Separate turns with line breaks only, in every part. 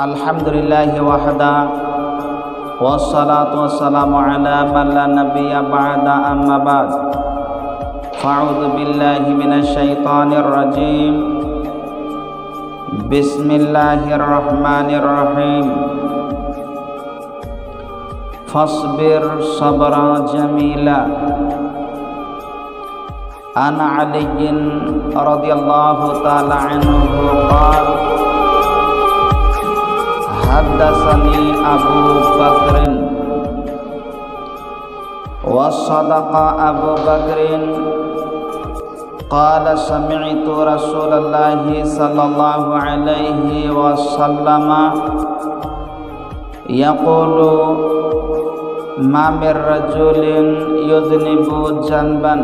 الحمد لله وحده والصلاة والسلام على من لا نبي بعد أما بعد. فأعوذ بالله من الشيطان الرجيم. بسم الله الرحمن الرحيم. فاصبر صبرا جميلا. عن علي رضي الله تعالى عنه قال حدثني أبو بكر. وصدق أبو بكر. قال سمعت رسول الله صلى الله عليه وسلم يقول ما من رجل يذنب ذنبا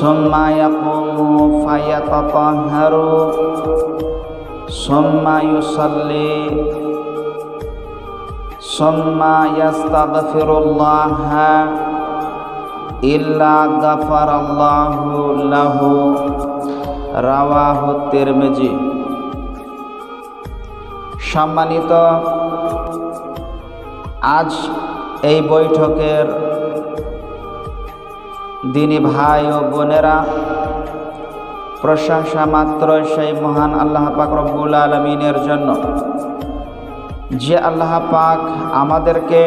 ثم يقوم فيتطهر সম্মায়ুসল্লি সম্মায়াস্তাগফিরুল্লাহ ইল্লা গফারাল্লাহু লাহু রাওয়াহু তিরমিজি সম্মানিত, আজ এই বৈঠকের দিনী ভাই ও বোনেরা প্রশংসা মাত্র সেই মহান আল্লাহ পাক রব্বুল আলমিনের জন্য। যে আল্লাহ পাক আমাদেরকে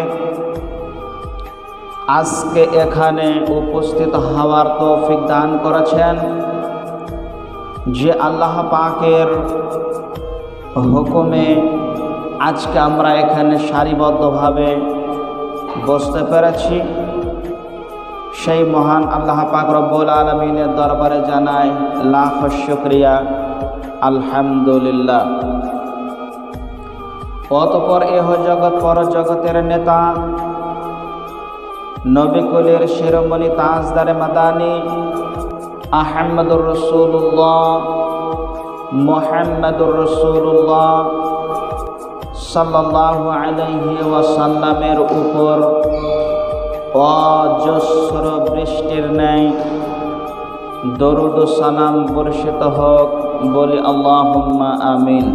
আজকে এখানে উপস্থিত হওয়ার তৌফিক দান করেছেন, যে আল্লাহ পাকের হুকুমে আজকে আমরা এখানে সারিবদ্ধভাবে বসতে পেরেছি। সেই মহান আল্লাহ পাক রব্বুল আলমিনের দরবারে জানায় লাখ শুক্রিয়া। আলহামদুলিল্লাহ। অতপর এহ জগৎ পর জগতের নেতা নবিকুলের শিরোমণি তাজদারে মাদানি, আহমদুর রসুল্লাহ মোহাম্মদুর রসুল্লাহ সাল্লাহ আলহি ওয়াসাল্লামের উপর অজস্র বৃষ্টির ন্যায় দরুদ সালাম বর্ষিত হোক বলি আল্লাহুম্মা আমিন।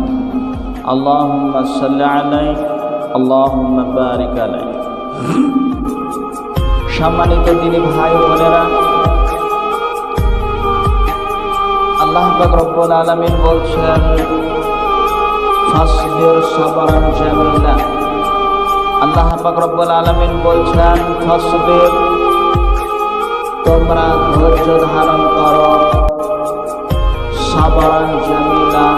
আল্লাহুম্মা সাল্লি আলাই আল্লাহুম্মা সম্মানিত দিনী ভাই বোনেরা, আল্লাহ পাক রব্বুল আলামিন বলছেন, ফাসবির সাবরান জামিলা। আল্লাহ রব্বুল আলামিন বলছেন তোমরা ধৈর্য ধারণ করো সাবরান জামিলা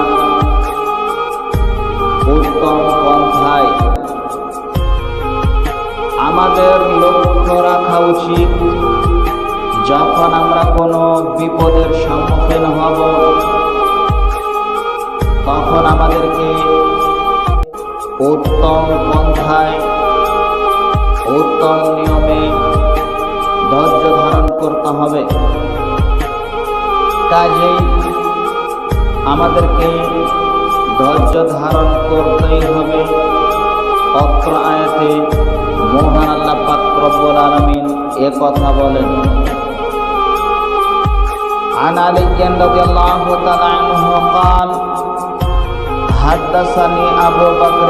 উত্তম পন্থায়। আমাদের লক্ষ্য রাখা উচিত, যখন আমরা কোনো বিপদের সম্মুখীন হব, তখন আমাদেরকে উত্তম পন্থায় উত্তম নিয়মে ধৈর্য ধারণ করতে হবে কাজেই আমাদেরকে ধৈর্য ধারণ করতেই হবে অত্র আয়াতে মোহান আল্লাহ পাক রব্বুল আলামিন এ কথা বলেন عن علي رضي الله تعالى عنه قال حدثني أبو بكر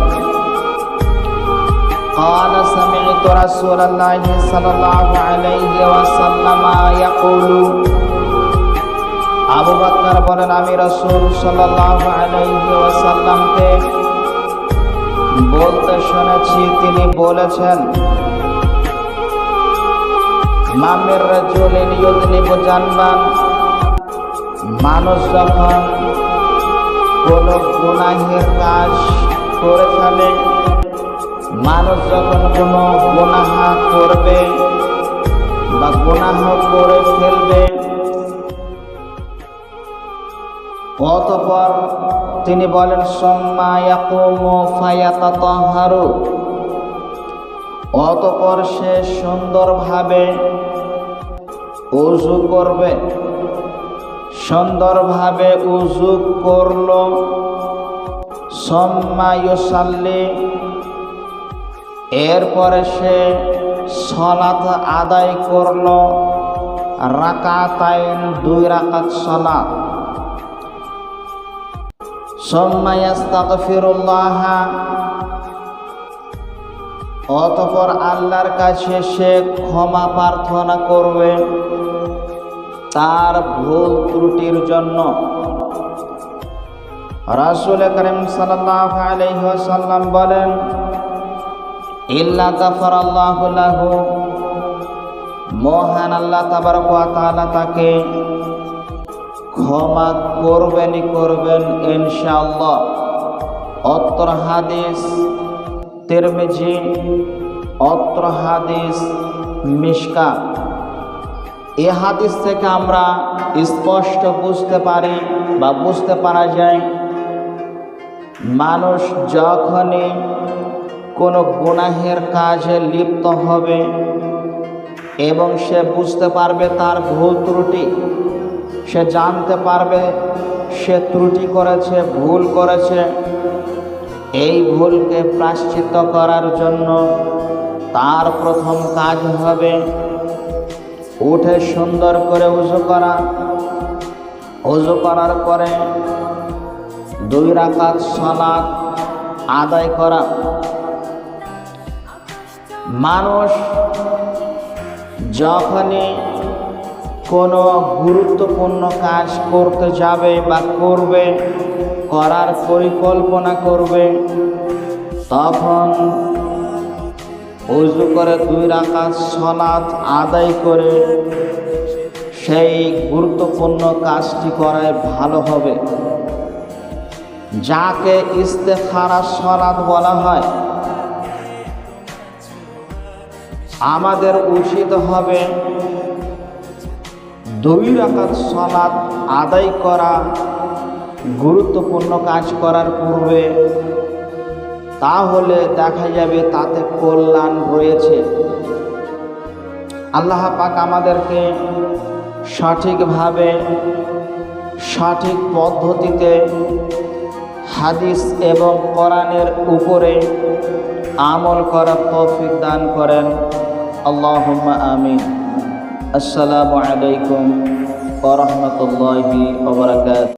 قال سمعت رسول الله صلى الله عليه وسلم يقول আবু বকর বলেন আমি রাসূল সাল্লাল্লাহু আলাইহি ওয়াসাল্লামকে বলতে শুনেছি তিনি বলেছেন মামের রাজুলিন ইউযনিবু জানবান মানুষ যখন কোন গুনাহের কাজ করে ফেলে মানুষ যখন কোনো গুনাহা করবে বা গুনাহ করে ফেলবে, অতপর তিনি বলেন, সম্মা ইয়াকুমু ফায়াতাতাহারু। অতপর সে সুন্দরভাবে উজু করবে, সুন্দরভাবে উজু করল। সম্মায়ুসাল্লি এরপরে সে সলাত আদায় করল। রাকাতাইন, দুই রাকাত সলাত অতপর আল্লাহর কাছে সে ক্ষমা প্রার্থনা করবে তার ভুল ত্রুটির জন্য। রাসুল করিম সাল্লাহ আলহ্লাম বলেন ইল্লা কাফর আল্লাহ লাহু। মহান আল্লাহ তাবারক ওয়া তাআলা তাকে ক্ষমা করবেনই করবেন ইনশাআল্লাহ। অত্র হাদিস, তিরমিজি, অত্র হাদিস, মিশকা। এ হাদিস থেকে আমরা স্পষ্ট বুঝতে পারি বা বুঝতে পারা যায়, মানুষ যখনই কোনো গুনাহের কাজে লিপ্ত হবে এবং সে বুঝতে পারবে তার ভুল ত্রুটি। সে জানতে পারবে সে ত্রুটি করেছে, ভুল করেছে। এই ভুলকে প্রাশ্চিত করার জন্য তার প্রথম কাজ হবে উঠে সুন্দর করে উজু করা। উজু করার পরে দুই রাকাত সলাদ আদায় করা। মানুষ যখনই কোনো গুরুত্বপূর্ণ কাজ করতে যাবে বা করবে, করার পরিকল্পনা করবে, তখন উজু করে দুই রাকাত সলাৎ আদায় করে সেই গুরুত্বপূর্ণ কাজটি করায় ভালো হবে। যাকে ইস্তেখারা সলাৎ বলা হয় আমাদের উচিত হবে দুই রাকাত সলাৎ আদায় করা, গুরুত্বপূর্ণ কাজ করার পূর্বে তাহলে দেখা যাবে তাতে কল্যাণ রয়েছে। আল্লাহ পাক আমাদেরকে সঠিকভাবে, সঠিক পদ্ধতিতে হাদিস এবং কোরআনের উপরে আমল করার তৌফিক দান করেন। اللهم آمين. السلام عليكم ورحمة الله وبركاته.